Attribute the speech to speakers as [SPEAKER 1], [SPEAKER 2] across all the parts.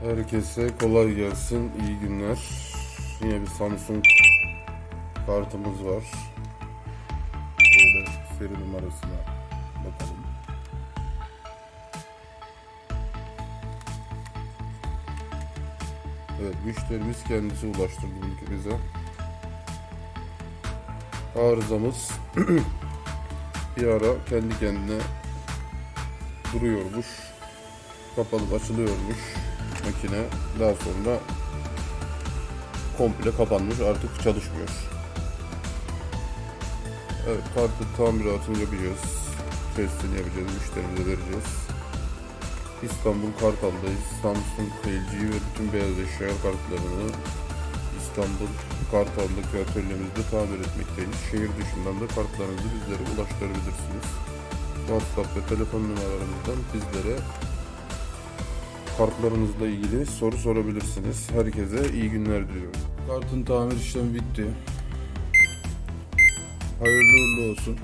[SPEAKER 1] Herkese kolay gelsin, iyi günler. Yine bir Samsung kartımız var. Şöyle seri numarasına bakalım. Evet, müşterimiz kendisi ulaştırdı ülkemize. Arızamız bir ara kendi kendine duruyormuş. Kapalıp açılıyormuş makine. Daha sonra komple kapanmış artık çalışmıyor. Evet kartı tamiratını yapacağız. Testini yapacağız. Müşterimize vereceğiz. İstanbul Kartal'dayız. Samsung, LG ve bütün beyaz eşya kartlarını İstanbul Kartal'daki atölyemizde tamir etmekteyiz. Şehir dışından da kartlarınızı bizlere ulaştırabilirsiniz. WhatsApp ve telefon numaralarımızdan bizlere kartlarınızla ilgili soru sorabilirsiniz. Herkese iyi günler diliyorum. Kartın tamir işlemi bitti. Hayırlı uğurlu olsun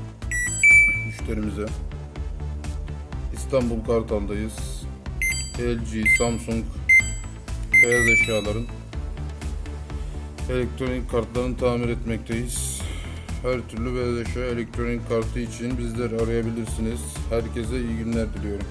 [SPEAKER 1] müşterimize. İstanbul Kartal'dayız. LG, Samsung beyaz eşyaların elektronik kartlarını tamir etmekteyiz. Her türlü beyaz eşya elektronik kartı için bizleri arayabilirsiniz. Herkese iyi günler diliyorum.